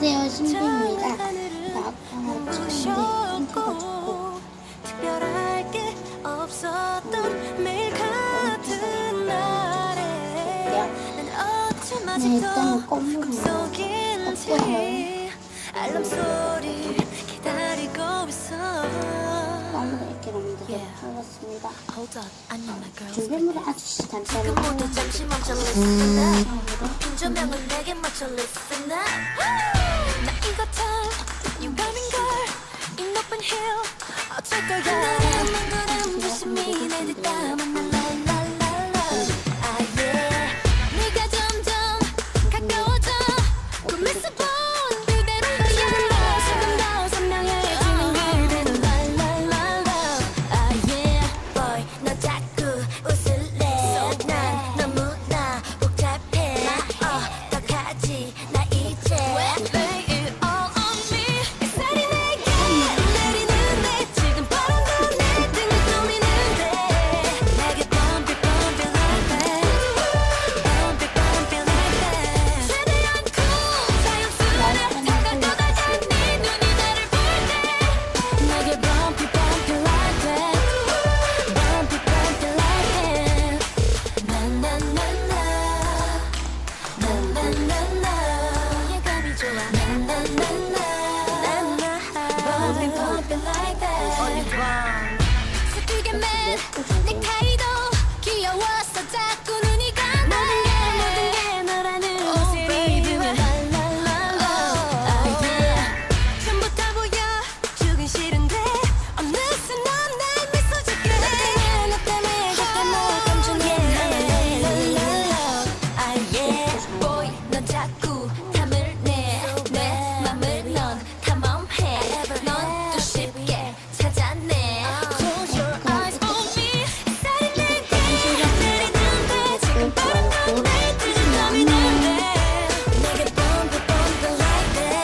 안녕하세요 신비입니다. 나 아까 친구인데 힘들어가지고 특별할 게 없었던 매일 같은 날에 난 어쩜 네, 아직도 일단은 꿈속인지 먹어요. 알람 소리 기다리고 있어 껌으로 이렇게 만들도록. 하겠습니다. 아주. 모두 잠시 멈춰 listen the time. You got me, girl, in open hill. I'll take a ride. something like that. On your prime. 새끼게 맨 넥타이도 귀여워서 자꾸